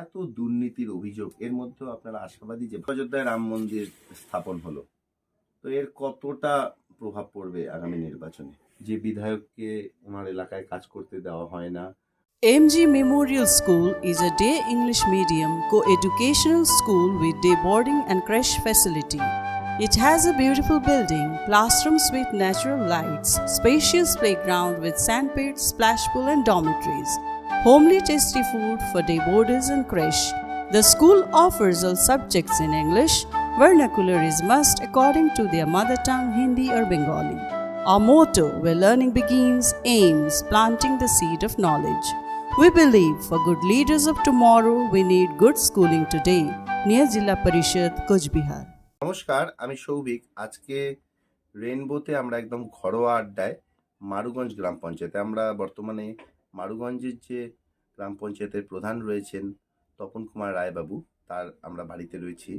এত দুর্নীতির অভিযোগ এর মধ্যেও আপনারা আশাবাদী যে অযোধ্যায় রাম মন্দির স্থাপন হলো তো এর কতটা প্রভাব পড়বে আগামী নির্বাচনে যে বিধায়ককে ওনার এলাকায় কাজ করতে দেওয়া হয় না MG Memorial School is a day English medium co-educational school with day boarding and creche facility. It has a beautiful building, classrooms with natural lights, spacious playground with sandpit, splash pool and dormitories, homely tasty food for day boarders and creche. The school offers all subjects in English. Vernacular is must according to their mother tongue Hindi or Bengali. Our motto, where learning begins, aims planting the seed of knowledge. We believe for good leaders of tomorrow, we need good schooling today. Near Jilla Parishad, Kuch Bihar. নমস্কার আমি সৌভিক আজকে রেনবোতে আমরা একদম ঘরোয়া আড্ডায় মারুগঞ্জ গ্রাম পঞ্চায়েতে আমরা বর্তমানে মারুগঞ্জের যে গ্রাম পঞ্চায়েতের প্রধান রয়েছেন তপন কুমার রায়বাবু, তার আমরা বাড়িতে রয়েছি।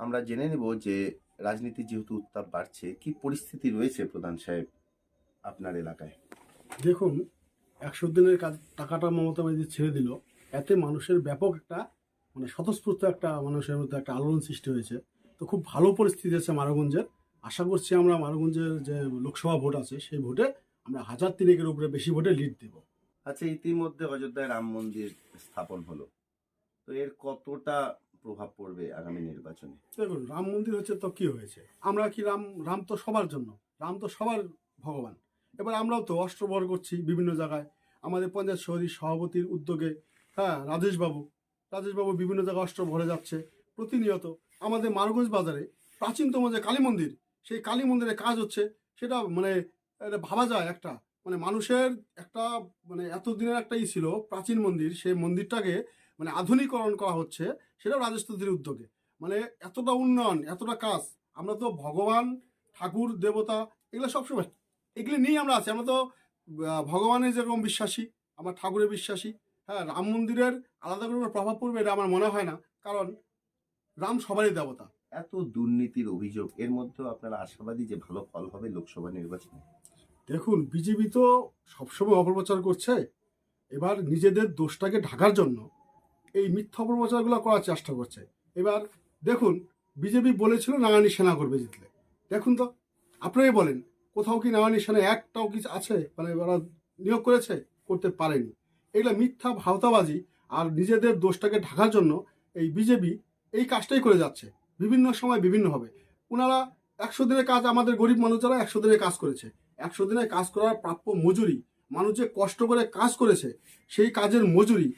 আমরা জেনে নেব যে রাজনীতি যেহেতু উত্তাপ বাড়ছে, কি পরিস্থিতি রয়েছে প্রধান সাহেব আপনার এলাকায়? দেখুন, একশো দিনের কাজ টাকাটা মমতা ব্যানার্জি ছেড়ে দিল। এতে মানুষের ব্যাপক একটা মানে স্বতঃস্ফূর্ত একটা, মানুষের মধ্যে একটা আলোড়ন সৃষ্টি হয়েছে। তো খুব ভালো পরিস্থিতি আছে মারাগঞ্জের। আশা করছি আমরা মারাগঞ্জের যে লোকসভা ভোট আছে, সেই ভোটে আমরা হাজার তিনেকের উপরে বেশি ভোটে লিড দেব। আচ্ছা ইতিমধ্যে অযোধ্যায় রাম মন্দির স্থাপন হলো। তো এর কতটা প্রভাব পড়বে আগামী নির্বাচনে? দেখুন, রাম মন্দির হচ্ছে তো কি হয়েছে? আমরা কি রাম রাম তো সবার জন্য, রাম তো সবার ভগবান। এবার আমরাও তো অস্ত্রবর করছি বিভিন্ন জায়গায়। আমাদের পঞ্চায়েত সমিতির সভাপতির উদ্যোগে হ্যাঁ রাজেশবাবু রাজেশবাবু বিভিন্ন জায়গায় অস্ত্র ভরে যাচ্ছে, প্রতিনিয়ত। আমাদের মারগঞ্জ বাজারে প্রাচীনতম যে কালী মন্দির, সেই কালী মন্দিরে কাজ হচ্ছে, সেটা মানে ভাবা যায় একটা। মানে মানুষের একটা মানে এতদিনের একটা ই ছিল, প্রাচীন মন্দির, সেই মন্দিরটাকে মানে আধুনিকরণ করা হচ্ছে সেটাও রাজস্থানের উদ্যোগে। মানে এতটা উন্নয়ন, এতটা কাজ, আমরা তো ভগবান, ঠাকুর, দেবতা, এগুলো সবসময়, এগুলি নিয়েই আমরা আছি। আমরা তো ভগবানের যেরকম বিশ্বাসী, আমার ঠাকুরের বিশ্বাসী হ্যাঁ রাম মন্দিরের আলাদা করে প্রভাব পড়বে এটা আমার মনে হয় না। কারণ রাম সবারই দেবতা। এত দুর্নীতির অভিযোগ, এর মধ্যেও আপনারা আশাবাদী যে ভালো ফল হবে লোকসভা নির্বাচনে? দেখুন, বিজেপি তো সবসময় অপপ্রচার করছে। এবার নিজেদের দোষটাকে ঢাকার জন্য এই মিথ্যা অপপ্রচারগুলো করার চেষ্টা করছে। এবার দেখুন, বিজেপি বলেছিল নারায়ণী সেনা করবে জিতলে। দেখুন তো, আপনারাই বলেন, কোথাও কি নারায়ণী সেনা একটাও কিছু আছে? মানে ওরা নিয়োগ করেছে? করতে পারেনি। এগুলো মিথ্যা ভাওতাবাজি আর নিজেদের দোষটাকে ঢাকার জন্য এই বিজেপি এই কাজটাই করে যাচ্ছে। বিভিন্ন সময় বিভিন্নভাবে। ওনারা একশো দিনের কাজ, আমাদের গরিব মানুষ যারা একশো দিনের কাজ করেছে। একশো দিনে কাজ করার প্রাপ্য মজুরি, মানুষ যে কষ্ট করে কাজ করেছে, সেই কাজের মজুরি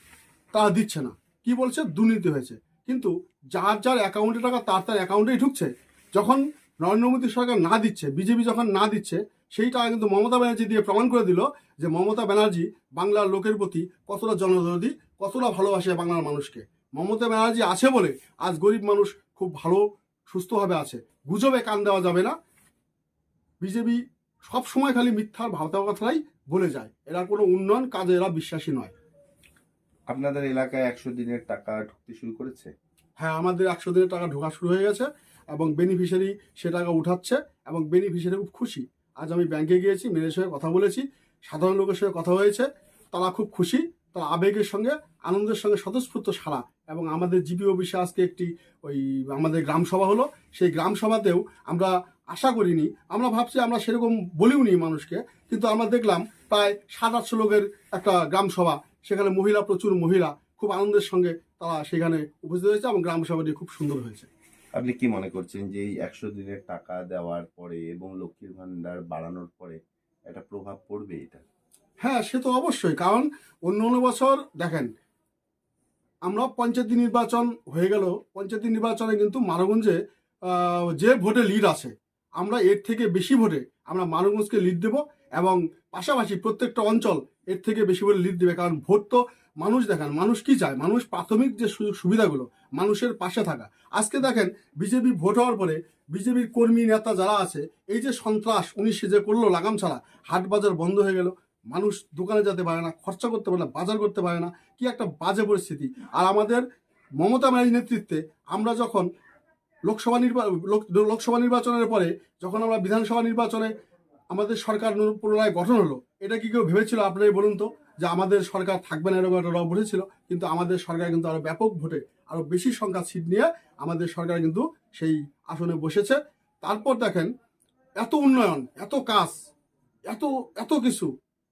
তারা দিচ্ছে না। কি বলছে? দুর্নীতি হয়েছে। কিন্তু যার যার অ্যাকাউন্টে টাকা, তার তার অ্যাকাউন্টেই ঢুকছে। যখন নরেন্দ্র মোদী সরকার না দিচ্ছে, বিজেপি যখন না দিচ্ছে, সেই টাকা কিন্তু মমতা ব্যানার্জি দিয়ে প্রমাণ করে দিল যে মমতা ব্যানার্জি বাংলার লোকের প্রতি কতটা জনদরদি, কতটা ভালোবাসে বাংলার মানুষকে। মমতা ব্যানার্জি আছে বলে আজ গরিব মানুষ খুব ভালো, সুস্থভাবে আছে। গুজবে কান দেওয়া যাবে না। বিজেপি সব সময় খালি মিথ্যার ভাবতা কথাই বলে যায়। এরা কোনো উন্নয়ন কাজে এরা বিশ্বাসী নয়। আপনাদের এলাকায় একশো দিনের টাকা ঢুকতে শুরু করেছে? হ্যাঁ আমাদের একশো দিনের টাকা ঢোকা শুরু হয়ে গেছে এবং বেনিফিশিয়ারি সে টাকা উঠাচ্ছে এবং বেনিফিশিয়ারি খুব খুশি। আজ আমি ব্যাংকে গিয়েছি মেয়ের সঙ্গে কথা বলেছি সাধারণ লোকের সঙ্গে কথা হয়েছে তারা খুব খুশি তারা আবেগের সঙ্গে আনন্দের সঙ্গে স্বতঃস্ফূর্ত সারা এবং আমাদের জিপি অফিসে আজকে একটি ওই আমাদের গ্রাম সভা হলো। সেই গ্রাম সভাতেও আমরা আশা করিনি। আমরা ভাবছি আমরা সেরকম বলিওনি মানুষকে কিন্তু আমরা দেখলাম প্রায় সাত আটশো লোকের একটা গ্রাম সভা সেখানে মহিলা প্রচুর মহিলা খুব আনন্দের সঙ্গে তারা সেখানে উপস্থিত হয়েছে এবং গ্রাম সভাটি খুব সুন্দর হয়েছে। আপনি কি মনে করছেন যে এই একশো দিনের টাকা দেওয়ার পরে এবং লক্ষ্মীর ভান্ডার বাড়ানোর পরে একটা প্রভাব পড়বে এটা? হ্যাঁ সে তো অবশ্যই কারণ অন্য অন্য বছর দেখেন আমরা পঞ্চায়েত নির্বাচন হয়ে গেল পঞ্চায়েত নির্বাচনে কিন্তু মানগঞ্জে যে ভোটে লিড আছে আমরা এর থেকে বেশি ভোটে আমরা মানগঞ্জকে লিড দেব এবং পাশাপাশি প্রত্যেকটা অঞ্চল এর থেকে বেশি ভোটে লিড দেবে। কারণ ভোট তো মানুষ দেখেন, মানুষ কি চায়? মানুষ প্রাথমিক যে সুযোগ সুবিধাগুলো, মানুষের পাশে থাকা। আজকে দেখেন বিজেপি ভোট হওয়ার পরে বিজেপির কর্মী নেতা যারা আছে, এই যে সন্ত্রাস, উনি যে করল লাগাম ছাড়া। হাট বাজার বন্ধ হয়ে গেল। মানুষ দোকানে যেতে পারে না, খরচা করতে পারে না, বাজার করতে পারে না। কি একটা বাজে পরিস্থিতি। আর আমাদের মমতা ব্যানার্জির নেতৃত্বে আমরা যখন লোকসভা নির্বাচন লোকসভা নির্বাচনের পরে যখন আমরা বিধানসভা নির্বাচনে আমাদের সরকার পুনরায় গঠন হলো, এটা কি কেউ ভেবেছিল? আপনারাই বলুন তো, যে আমাদের সরকার থাকবে না এরকম একটা রব বসেছিল কিন্তু আমাদের সরকার কিন্তু আরও ব্যাপক ভোটে আরও বেশি সংখ্যা সিট নিয়ে আমাদের সরকার কিন্তু সেই আসনে বসেছে। তারপর দেখেন, এত উন্নয়ন, এত কাজ, এত এত কিছু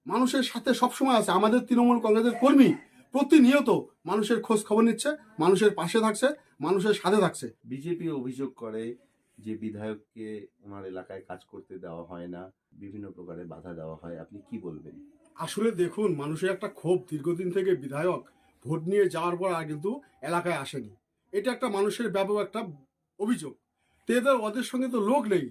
মানুষের সাথে সবসময় আছে। আমাদের তৃণমূল কংগ্রেসের কর্মী প্রতিনিয়ত মানুষের খোঁজ খবর নিচ্ছে মানুষের পাশে থাকছে মানুষের সাথে থাকছে। বিজেপি অভিযোগ করে যে বিধায়ককে ওনার এলাকায় কাজ করতে দেওয়া হয় না বিভিন্ন প্রকারে বাধা দেওয়া হয় আপনি কি বলবেন? আসলে দেখুন মানুষের একটা ক্ষোভ দীর্ঘদিন থেকে বিধায়ক ভোট নিয়ে যাওয়ার পর আর কিন্তু এলাকায় আসেনি। এটা একটা মানুষের ব্যাপক একটা অভিযোগ। তো এদের ওদের সঙ্গে তো লোক নেই।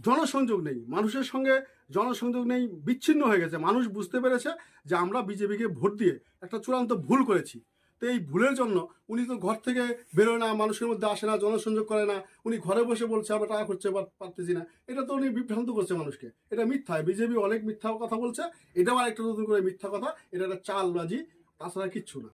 জনসংযোগ নেই। মানুষের সঙ্গে জনসংযোগ নেই, বিচ্ছিন্ন হয়ে গেছে। মানুষ বুঝতে পেরেছে যে আমরা বিজেপিকে ভোট দিয়ে একটা চূড়ান্ত ভুল করেছি। তো এই ভুলের জন্য উনি তো ঘর থেকে বেরোয় না, মানুষের মধ্যে আসে না, জনসংযোগ করে না। উনি ঘরে বসে বলছে, আমরা টাকা করছে পারতেছি না। এটা তো উনি বিভ্রান্ত করছে মানুষকে। এটা মিথ্যা। বিজেপি অনেক মিথ্যা কথা বলছে। এটাও আরেকটা নতুন করে মিথ্যা কথা। এটা একটা চালবাজি, তাছাড়া কিচ্ছু না।